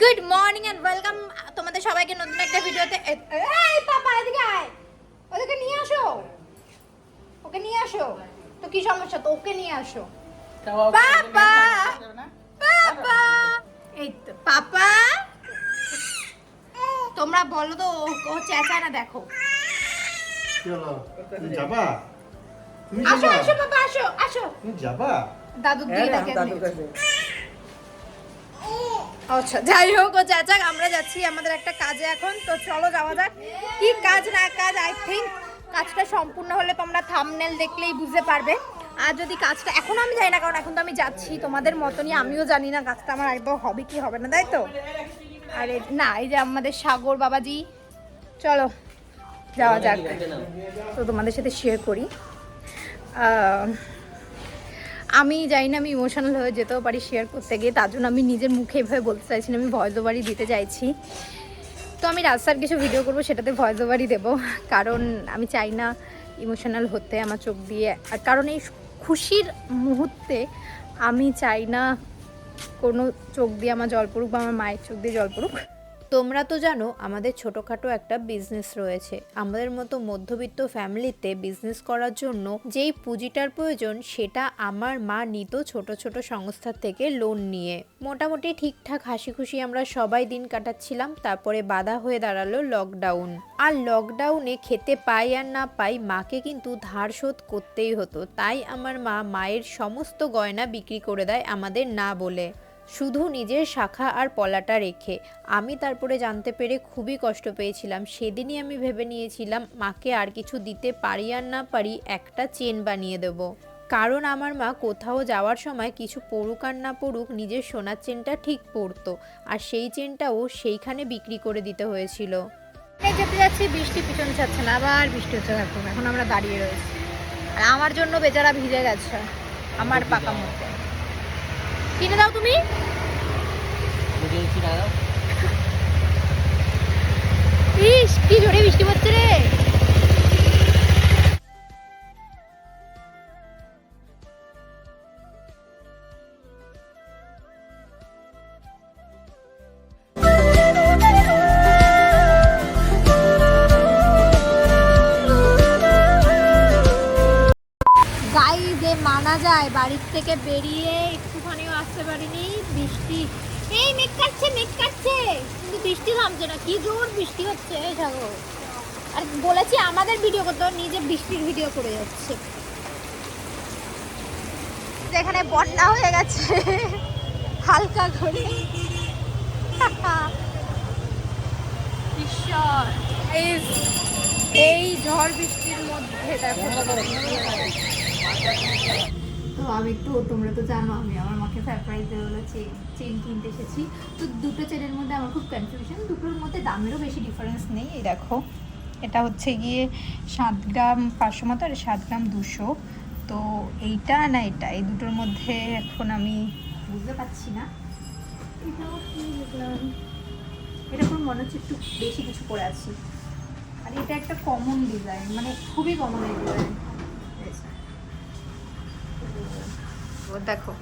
Good morning and welcome তোমাদের সবাইকে নতুন একটা ভিডিওতে এই পাপা এদিকে আয়। ওদেরকে নিয়ে আসো। ওকে নিয়ে আসো। তো কি সমস্যা? তো ওকে নিয়ে আসো। পাপা! পাপা! এই তো পাপা! তোমরা বলো তো ও- ও চেঁচায় না দেখো? যাবা? আসো আসো পাপা আসো আসো। তুমি যাবা? দাদুর দিকে তাকিয়ে নিয়েছে। আচ্ছা যাই হোক, ও চাচাক আমরা যাচ্ছি আমাদের একটা কাজে এখন। তো চলো যাওয়া যাক। কি কাজ, না কাজ? আই থিঙ্ক কাজটা সম্পূর্ণ হলে তোমরা থামনেল দেখলেই বুঝতে পারবে। আর যদি কাজটা এখন আমি জানি না, কারণ এখন তো আমি যাচ্ছি, তোমাদের মতনই আমিও জানি না কাজটা আমার একদম হবে কি হবে না, তাই তো? আর, না, এই যে আমাদের সাগর বাবাজি। চলো, যাওয়া যাক। তো তোমাদের সাথে শেয়ার করি। আমি জানি না, আমি ইমোশনাল হয়ে যেতেও পারি শেয়ার করতে গিয়ে, তার জন্য আমি নিজের মুখে এভাবে বলতে চাইছি আমি ভয়েস ওভারই দিতে চাইছি। তো আমি রাস্তার কিছু ভিডিও করব, সেটাতে ভয়েস ওভারই দেবো। কারণ আমি চাই না ইমোশনাল হতে আমার চোখ দিয়ে। আর কারণ এই খুশির মুহূর্তে আমি চাই না কোনো চোখ দিয়ে আমার জল পড়ুক বা আমার মায়ের চোখ দিয়ে জল পড়ুক। তোমরা তো জানো, আমাদের ছোটোখাটো একটা বিজনেস রয়েছে। আমাদের মতো মধ্যবিত্ত ফ্যামিলিতে বিজনেস করার জন্য যেই পুঁজিটার প্রয়োজন, সেটা আমার মা নিত ছোট ছোট সংস্থা থেকে লোন নিয়ে। মোটামুটি ঠিকঠাক হাসি খুশি আমরা সবাই দিন কাটাচ্ছিলাম, তারপরে বাধা হয়ে দাঁড়াল লকডাউন আর লকডাউনে খেতে পাই আর না পাই, মাকে কিন্তু ধার শোধ করতেই হতো। তাই আমার মা মায়ের সমস্ত গয়না বিক্রি করে দেয় আমাদের না বলে। শুধু নিজের শাখা আর পলাটা রেখে। আমি তারপরে জানতে পেরে খুবই কষ্ট পেয়েছিলাম। সেদিনই আমি ভেবে নিয়েছিলাম, মাকে আর কিছু দিতে পারি আর না পারি, একটা চেন বানিয়ে দেব। কারণ আমার মা কোথাও যাওয়ার সময় কিছু পড়ুক আর না পড়ুক, নিজের সোনার চেনটা ঠিক পড়তো। আর সেই চেনটাও সেইখানে বিক্রি করে দিতে হয়েছিল। এই যেতে যাচ্ছি, বৃষ্টি পিছন ছাড়ছে না, আবার বৃষ্টি হচ্ছে এখন আমরা দাঁড়িয়ে রয়েছি। আর আমার জন্য বেচারা ভিজে গেছে, আমার পাকা মতো কিনে দাও তুমি। ইস কি জোরে বৃষ্টি পড়ছে রে। যে মানা যায় বাড়ির থেকে বেরিয়ে পারিনি বৃষ্টি। এই মেঘ কাটছে মেঘ কাটছে। কিন্তু বৃষ্টি থামছে না, কি জোর বৃষ্টি হচ্ছে সাগর আর বলেছি আমাদের ভিডিও করতে নিজে বৃষ্টির ভিডিও করে যাচ্ছে। এখানে বন্যা হয়ে গেছে, হালকা করে। ঈশ্বর এই ঝড় বৃষ্টির মধ্যে দেখো। তো আমি তো তোমরা তো জানো, আমি আমার মাকে সারপ্রাইজ দেওয়া হলো চেন কিনতে এসেছি। তো দুটো চেনের মধ্যে আমার খুব কনফিউশন দুটোর মধ্যে দামেরও বেশি ডিফারেন্স নেই, এই দেখো। এটা হচ্ছে গিয়ে সাত গ্রাম পাঁচশো মতো, আর সাত গ্রাম দুশো। তো এইটা না এটা, এই দুটোর মধ্যে এখন আমি বুঝতে পারছি না। এটা পুরো মনে হচ্ছে একটু বেশি কিছু করে আছি। আর এটা একটা কমন ডিজাইন মানে খুবই কমন ডিজাইন ও দেখো।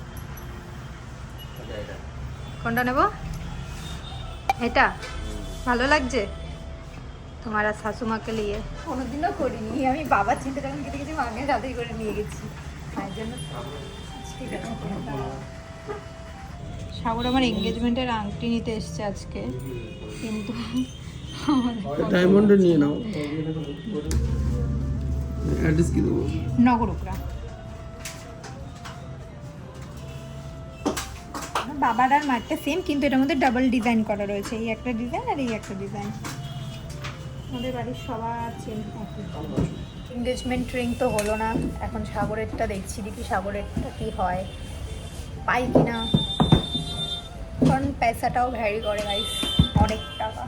কোনটা নেব? এটা? ভালো লাগছে? তোমার আর শাশুমাকে নিয়ে। কোনোদিনও করিনি। আমি বাবার চিন্তা যখন কেটে গেছি মাকে সাথেই করে নিয়ে গেছি। তাই জন্য ঠিক সাগর আমার এঙ্গেজমেন্টের আংটি নিতে এসছে আজকে। কিন্তু ডায়মন্ড নিয়ে নাও। অ্যাড্রেস কি দেবো নগরুকরা বাবার আর মারটা সেম কিন্তু এটার মধ্যে ডাবল ডিজাইন করা রয়েছে। এই একটা ডিজাইন আর এই একটা ডিজাইন আমাদের বাড়ির সবার চেন এঙ্গেজমেন্ট রিং তো হলো না। এখন সাগরেরটা দেখছি, দেখি সাগরেরটা কি হয়। পাই কি না কারণ পয়সাটাও ভ্যারি করে গাইস অনেক টাকা।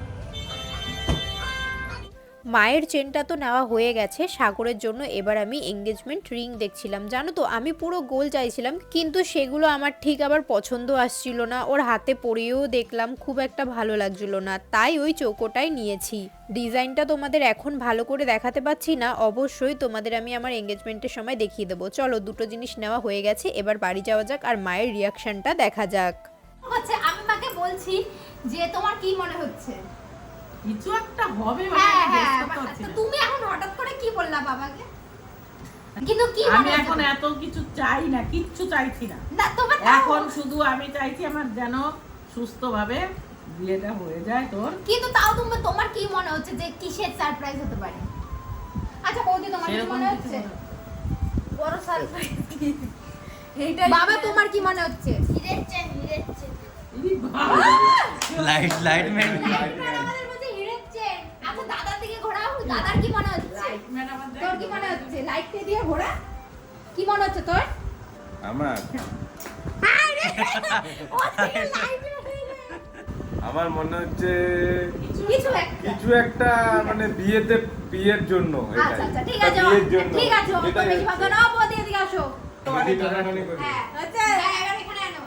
মায়ের চেনটা তো নেওয়া হয়ে গেছে, সাগরের জন্য এবার আমি এঙ্গেজমেন্ট রিং দেখছিলাম। জানো তো, আমি পুরো গোল চাইছিলাম, কিন্তু সেগুলো আমার ঠিক আবার পছন্দ আসছিল না। ওর হাতে পরিয়েও দেখলাম, খুব একটা ভালো লাগছিল না। তাই ওই চৌকোটাই নিয়েছি। ডিজাইনটা তোমাদের এখন ভালো করে দেখাতে পাচ্ছি না, অবশ্যই তোমাদের আমি আমার এঙ্গেজমেন্টের সময় দেখিয়ে দেবো। চলো, দুটো জিনিস নেওয়া হয়ে গেছে, এবার বাড়ি যাওয়া যাক আর মায়ের রিয়াকশনটা দেখা যাক। আমি মাকে বলছি যে তোমার কি মনে হচ্ছে? কিছু একটা হবে মানে হ্যাঁ হ্যাঁ। তুমি এখন হঠাৎ করে কি বললা বাবাকে? কিন্তু কি আমি এখন এত কিছু চাই না কিচ্ছু চাইছি না। এখন শুধু আমি চাইছি আমার যেন সুস্থভাবে বিয়েটা হয়ে যায় তোর। কিন্তু তাও তুমি তোমার কি মনে হচ্ছে যে কিসের সারপ্রাইজ হতে পারে? আচ্ছা বৌদি তোমার কি মনে হচ্ছে? বড় সারপ্রাইজ বাবা তোমার কি মনে হচ্ছে? ইরি বাবা! লাইট লাইট ম্যান আমাদের মধ্যে হিরের চেন আচ্ছা দাদার দিকে ঘোরাও দাদার কি মনে হচ্ছে? তোর কি মনে হচ্ছে? লাইট দিয়ে ঘোরা? কি মনে হচ্ছে তোর? আমার? আমার মনে হচ্ছে কিছু একটা। কিছু একটা মানে বিয়েতে বিয়ের জন্য। আচ্ছা আচ্ছা ঠিক আছে বিয়ের জন্য। ঠিক আছে বেশি। না আসো। হ্যাঁ আচ্ছা এবার এখানে আনো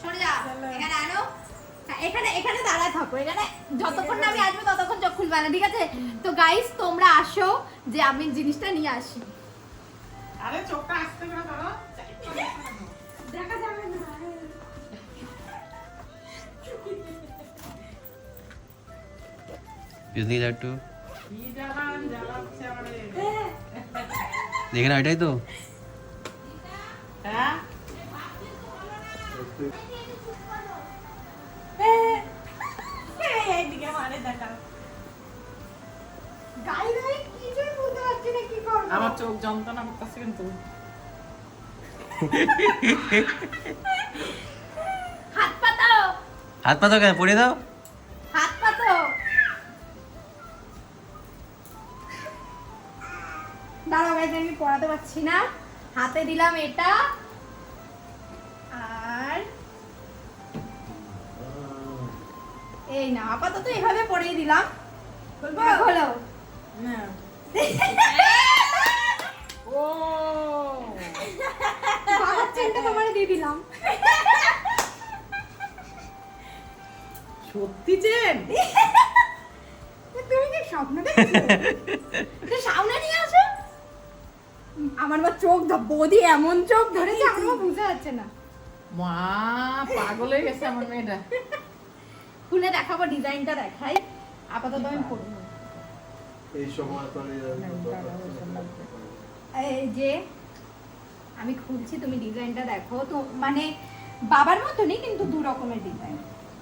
সরে যা এখানে আনো হ্যাঁ, এখানে এখানে দাঁড়ায় থাকো এখানে যতক্ষণ না আমি আসব ততক্ষণ চোখ খুলবে না ঠিক আছে? তো গাইস তোমরা আসো যে আমি জিনিসটা নিয়ে আসি। আরে চোখটা আসতে করে ধরো দেখা যাবে না যদি লাট্টু দেখে না এটাই তো। হ্যাঁ? আমার চোখ যন্ত্রণা করতেছে কিন্তু। হাত পাতাও হাত পা তো কেন? পড়ে দাও। হাত পাতো। দাঁড়াও গাইজ আমি পড়াতে পারছি না। হাতে দিলাম এটা। আর এই না আপাতত এভাবে পড়িয়ে দিলাম। হলো। না ও বাবার চেনটা তোমার দিয়ে দিলাম। সত্যি চেন? তুমি কি স্বপ্ন দেখছ? সামনে নিয়ে আসো। আমার বা চোখ ধ- বৌদি এমন চোখ ধরেছে আমার বুঝতে যাচ্ছে না। মা পাগল হয়ে গেছে আমার মেয়েটা। খুলে দেখাবো ডিজাইনটা দেখাই। আপাতত আমি পড়ব এই সময় এই যে আমি খুলছি তুমি ডিজাইনটা দেখো। তো মানে বাবার মতনই কিন্তু দু রকমের ডিজাইন।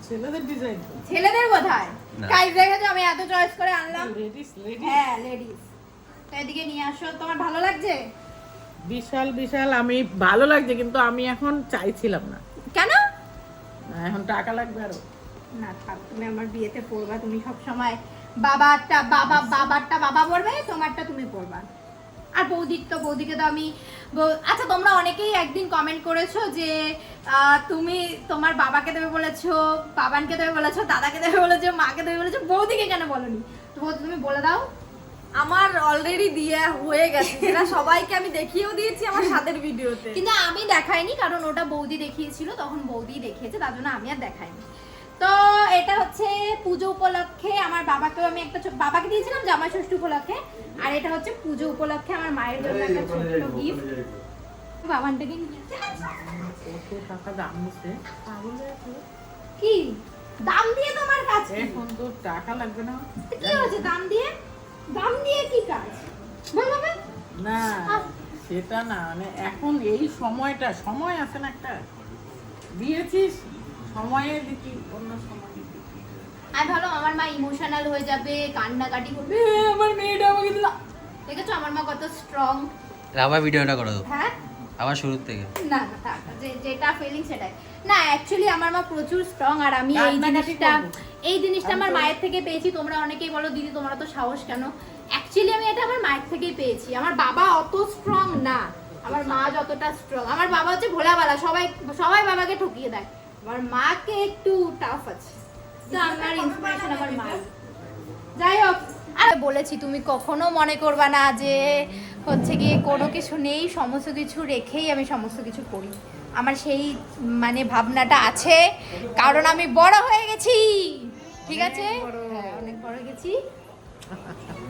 ছেলেদের ডিজাইন ছেলেদের। কাজ দেখেছ আমি এত চয়েস করে আনলাম। লেডিস লেডিস হ্যাঁ লেডিস তো এদিকে নিয়ে আসো তোমার ভালো লাগছে? বিশাল বিশাল আমি ভালো লাগছে কিন্তু আমি এখন চাইছিলাম না। কেন? এখন টাকা লাগবে আরও। না থাক তুমি আমার বিয়েতে পড়বা তুমি সব সময় বাবারটা বাবা বাবারটা বাবা পড়বে তোমারটা তুমি পড়বা। আর বৌদির তো বৌদিকে তো আমি আচ্ছা তোমরা অনেকেই একদিন কমেন্ট করেছ যে তুমি তোমার বাবাকে দেবে বলেছ বাবানকে দেবে বলেছ দাদাকে দেবে বলেছ মাকে দেবে বলেছ বৌদিকে কেন বলনি? তো বৌদি তুমি বলে দাও। আমার অলরেডি দিয়ে হয়ে গেছে যেটা সবাইকে আমি দেখিয়েও দিয়েছি আমার সাথের ভিডিওতে। কিন্তু আমি দেখাইনি কারণ ওটা বৌদি দেখিয়েছিল তখন বৌদি দেখিয়েছে তার জন্য আমি আর দেখাইনি। তো এটা হচ্ছে পুজো উপলক্ষে আমার বাবাকেও আমি একটা বাবাকে দিয়েছিলাম জামাই ষষ্ঠী উপলক্ষে। আর এটা হচ্ছে পুজো উপলক্ষে আমার মায়ের জন্য একটা ছোট্ট গিফট বাবানটাকে টাকা দাম পাগল কি? দাম দিয়ে তোমার কাজ কি? এখন তো টাকা লাগবে না। কি হয়েছে দাম দিয়ে? দাম দিয়ে কি কাজ? না সেটা না মানে এখন এই সময়টা সময় আছে না একটা। দিয়েছিস? অন্য সময় আমি ভাবলাম আমার মা ইমোশনাল হয়ে যাবে কান্নাকাটি করবে। আমার মেয়েটা আমাকে দিল। দেখেছ? আমার মা কত স্ট্রং আবার ভিডিওটা করে হ্যাঁ? আবার শুরুর থেকে। না না যেটা ফিলিং সেটাই। না অ্যাকচুয়ালি আমার মা প্রচুর স্ট্রং আর আমি এই জিনিসটা এই জিনিসটা আমার মায়ের থেকে পেয়েছি। তোমরা অনেকেই বলো দিদি তোমরা তো সাহস কেন? অ্যাকচুয়ালি আমি এটা আমার মায়ের থেকেই পেয়েছি। আমার বাবা অত স্ট্রং না। আমার মা যতটা স্ট্রং আমার বাবা হচ্ছে ভোলাবালা সবাই সবাই বাবাকে ঠকিয়ে দেয়। আমার মাকে একটু টাফ আছে। তো আমার ইন্সপিরেশন আমার মা যাই হোক আর বলেছি তুমি কখনো মনে করবা না যে হচ্ছে গিয়ে কোনো কিছু নেই সমস্ত কিছু রেখেই আমি সমস্ত কিছু করি। আমার সেই মানে ভাবনাটা আছে কারণ আমি বড় হয়ে গেছি। ঠিক আছে? হ্যাঁ অনেক বড় গেছি।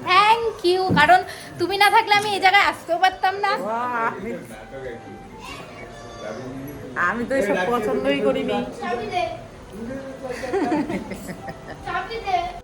থ্যাংক ইউ কারণ তুমি না থাকলে আমি এই জায়গায় আসতেও পারতাম না! আমি তো এসব পছন্দই করিনি।